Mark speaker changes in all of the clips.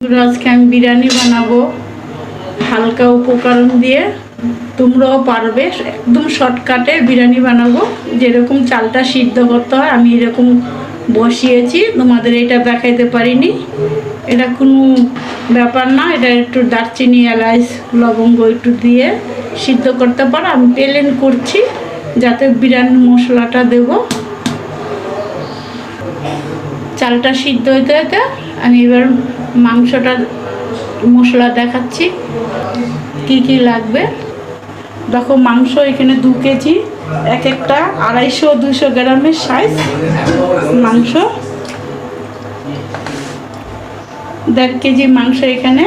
Speaker 1: আজকে আমি বিরিয়ানি বানাবো। হালকা উপকরণ দিয়ে। তোমরাও পারবে, একদম শর্টকাটে বিরিয়ানি বানাবো। যেরকম চালটা সিদ্ধ করতে হয়, আমি এরকম বসিয়েছি। তোমাদের এটা দেখাইতে পারিনি। এটা কোনো ব্যাপার না, এটা একটু দারচিনি, এলাচ, লবঙ্গ একটু দিয়ে সিদ্ধ করতে পারো। আমি প্লেন করছি, যাতে বিরিয়ানি মশলাটা দেবো। চালটা সিদ্ধ হইতে হইতে আমি এবার মাংসটা মশলা দেখাচ্ছি, কি কি লাগবে। দেখো মাংস এখানে দু কেজি, এক একটা আড়াইশো দুশো গ্রামের সাইজ মাংস। দেড় কেজি মাংস এখানে।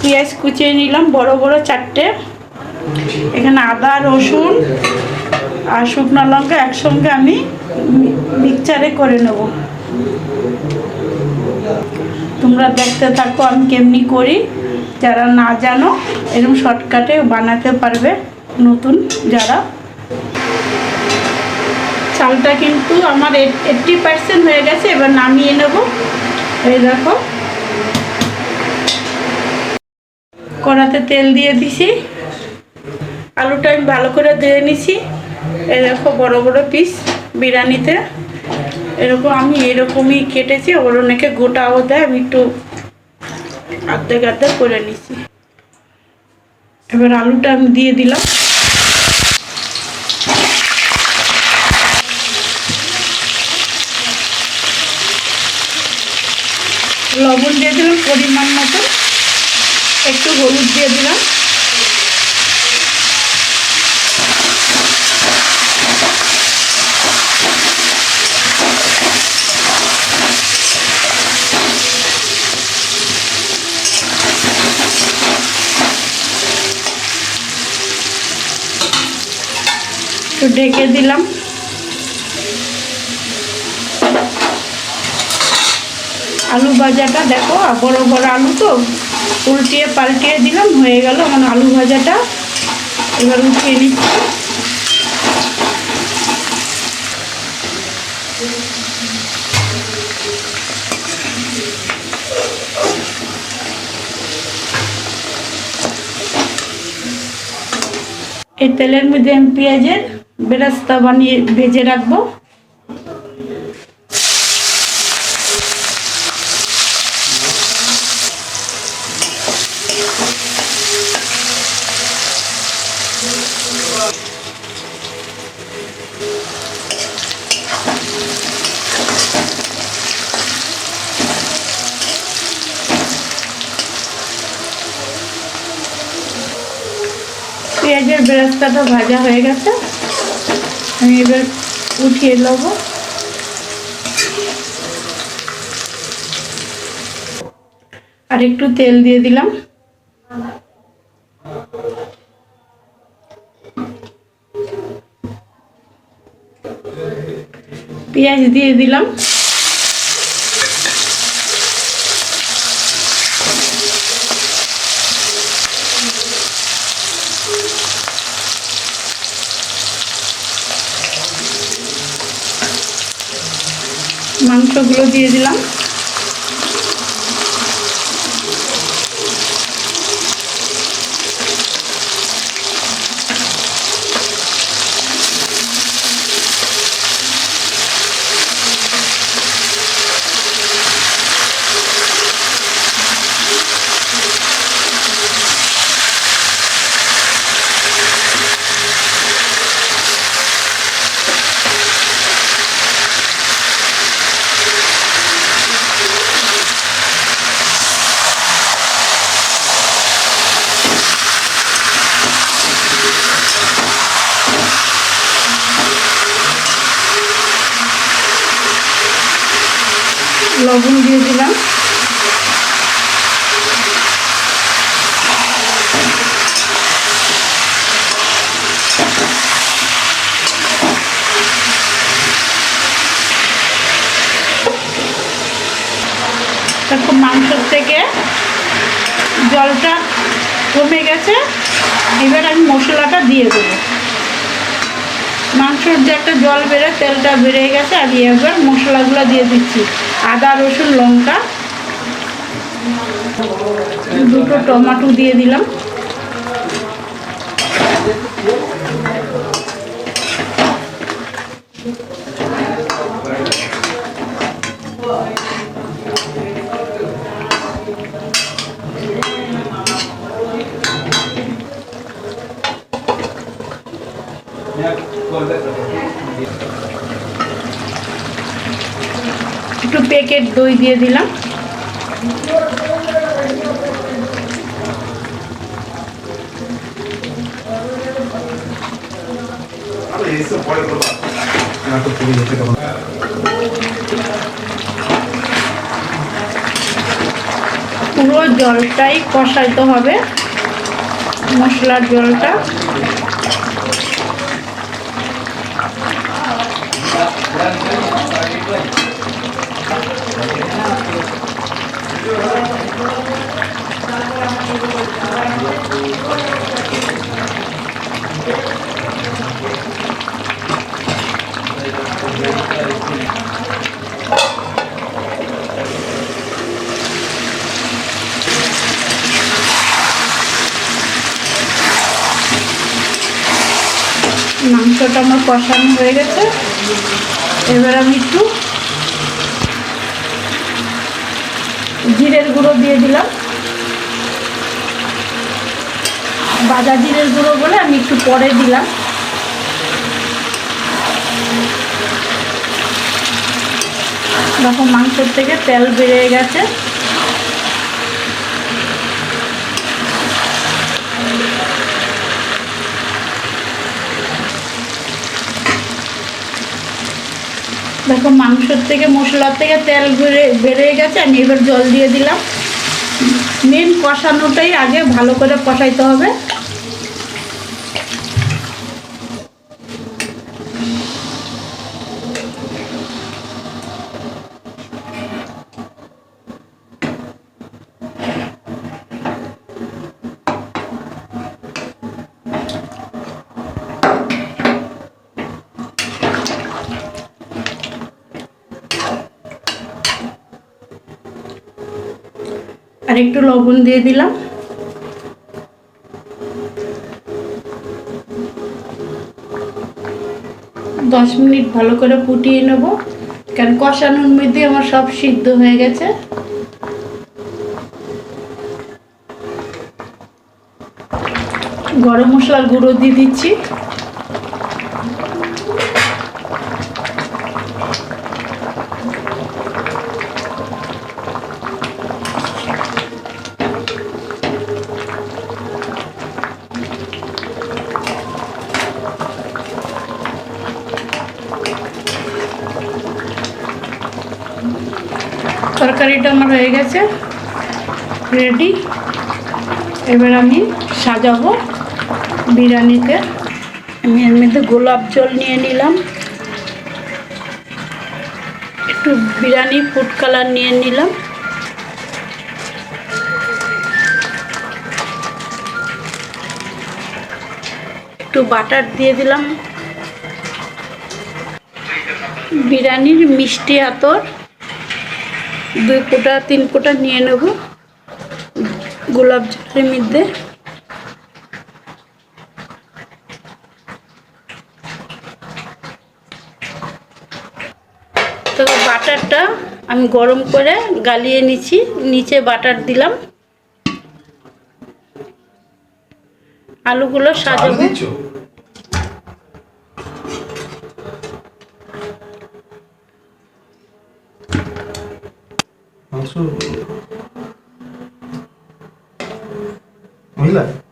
Speaker 1: পেঁয়াজ কুচিয়ে নিলাম, বড় বড় চারটে। এখানে আদা, রসুন আর শুকনো লঙ্কা একসঙ্গে আমি মিক্সচারে করে নেব। তোমরা দেখতে থাকো আমি কেমনি করি। যারা না জানো এরকম শর্টকাটে বানাতে পারবে নতুন যারা। চালটা কিন্তু আমার এইট্টি পার্সেন্ট হয়ে গেছে, এবার নামিয়ে নেব। এই দেখো। কড়াতে তেল দিয়ে দিছি। আলুটা আমি ভালো করে ধুয়ে নিছি। এই দেখো বড় বড় পিস বিরিয়ানিতে। এরকম আমি এরকমই কেটেছি ওর অনেকে গোটাও দেয়, আমি একটু আর্ধেক আর্ধেক করে নিছি। এবার আলুটা আমি দিয়ে দিলাম। লবণ দিয়ে দিলাম পরিমাণ মতো একটু হলুদ দিয়ে দিলাম। ঢেকে দিলাম। আলু ভাজাটা দেখো, বড় বড় আলু তো। উল্টিয়ে পাল্টিয়ে দিলাম, হয়ে গেল আমার আলু ভাজাটা। এবার উঠিয়ে নিচ্ছি। এই তেলের মধ্যে আমি পেঁয়াজের বেরাস্তা বানিয়ে ভেজে রাখব। পেঁয়াজের বেরাস্তাটা ভাজা হয়ে গেছে। আমি এবার উঠিয়ে নেব। আর একটু তেল দিয়ে দিলাম। পেঁয়াজ দিয়ে দিলাম। মাংসগুলো দিয়ে দিলাম। লবণ দিয়ে দিলাম। দেখো মাংসর থেকে জলটা কমে গেছে। এবার আমি মশলাটা দিয়ে দেবো। মাংসর যে একটা জল বেড়ে, তেলটা বেড়ে গেছে আমি এবার মশলাগুলো দিয়ে দিচ্ছি। আদা, রসুন, লঙ্কা, দুটো টমাটো দিয়ে দিলাম একটু প্যাকেট দই দিয়ে দিলাম। পুরো জলটাই কষাইতে হবে। মশলার জলটা। মাংসটা আমার কষানো হয়ে গেছে। এবার আমি একটু জিরের গুঁড়ো দিয়ে দিলাম। বাজা জিরের গুঁড়ো বলে আমি একটু পরে দিলাম। দেখো মাংসের থেকে তেল বেড়ে গেছে। দেখো মাংসর থেকে মশলার থেকে তেল বেড়ে বেরিয়ে গেছে, আমি এবার জল দিয়ে দিলাম। মেন কষানোটাই আগে ভালো করে কষাইতে হবে। আর একটু লবণ দিয়ে দিলাম। দশ মিনিট ভালো করে ফুটিয়ে নেব। কারণ কষানোর মধ্যে আমার সব সিদ্ধ হয়ে গেছে। গরম মশলার গুঁড়ো দিয়ে দিচ্ছি। তরকারিটা আমার হয়ে গেছে। রেডি এবার আমি সাজাবো বিরিয়ানিতে। আমি এর মধ্যে গোলাপ জল নিয়ে নিলাম। একটু বিরিয়ানি ফুড কালার নিয়ে নিলাম। একটু বাটার দিয়ে দিলাম। বিরিয়ানির মিষ্টি আতর। দুই ফোঁটা, তিন ফোঁটা নিয়ে নেব। গোলাপ জলের মধ্যে। তো বাটারটা আমি গরম করে গালিয়ে নিচ্ছি নিচে বাটার দিলাম। আলুগুলো সাজাবো।
Speaker 2: ayuda.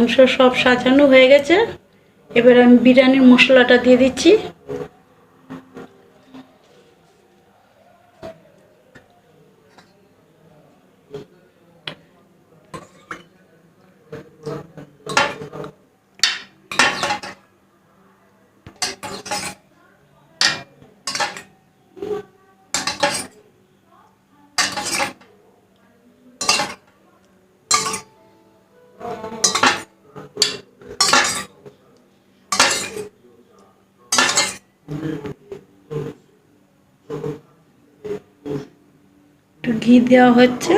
Speaker 1: মাংস সব সাজানো হয়ে গেছে। এবার আমি বিরিয়ানির মশলাটা দিয়ে দিচ্ছি। একটু ঘি দেওয়া হচ্ছে।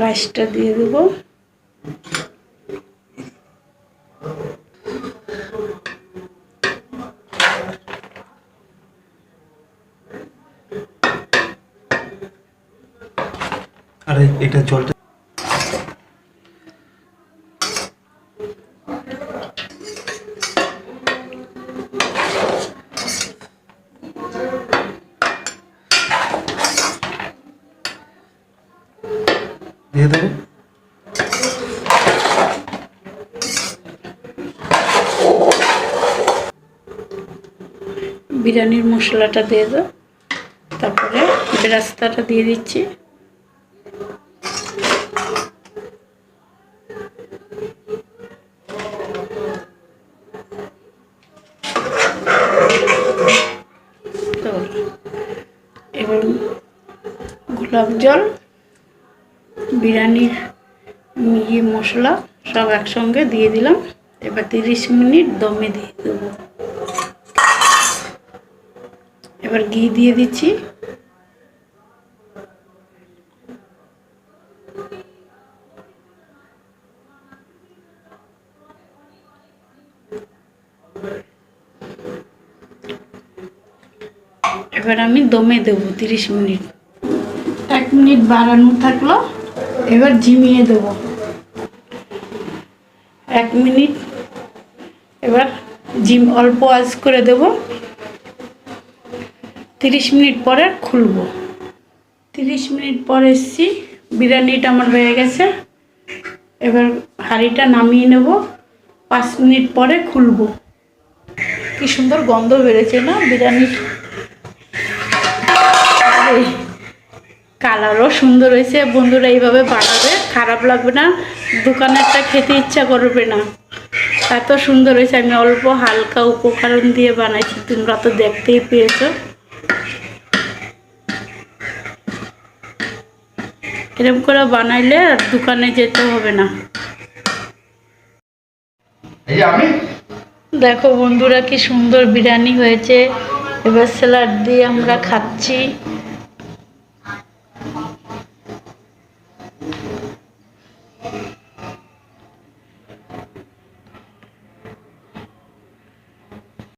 Speaker 1: রাইসটা দিয়ে দেবো।
Speaker 2: আরে এটা জলটা দিয়ে
Speaker 1: বিরিয়ানির মশলাটা দিয়ে দাও। তারপরে বেরাস্তাটা দিয়ে দিচ্ছি। এবার গোলাপ জল। বিরিয়ানির ইয়ে মশলা সব একসঙ্গে দিয়ে দিলাম। এবার তিরিশ মিনিট দমে দিয়ে দেবো। এবার ঘি দিয়ে দিচ্ছি। এবার আমি দমে দেবো তিরিশ মিনিট। এক মিনিট বাড়ানো থাকল। এবার ঝিমিয়ে দেবো। এক মিনিট। এবার জিম অল্প আজ করে দেবো। তিরিশ মিনিট পরে খুলবো। তিরিশ মিনিট পরে এসছি। বিরিয়ানিটা আমার হয়ে গেছে। এবার হাঁড়িটা নামিয়ে নেব। পাঁচ মিনিট পরে খুলবো। কি সুন্দর গন্ধ বেড়েছে না? বিরিয়ানির কালারও সুন্দর হয়েছে। বন্ধুরা এইভাবে বানাবে খারাপ লাগবে না। দোকানেরটা খেতে ইচ্ছা করবে না। এত সুন্দর হয়েছে আমি অল্প হালকা উপকরণ দিয়ে বানাইছি তোমরা তো দেখতেই পেয়েছ। এরকম করে বানাইলে আর দোকানে যেতে হবে না। দেখো বন্ধুরা কি সুন্দর বিরিয়ানি হয়েছে। এবার স্যালাড দিয়ে আমরা খাচ্ছি।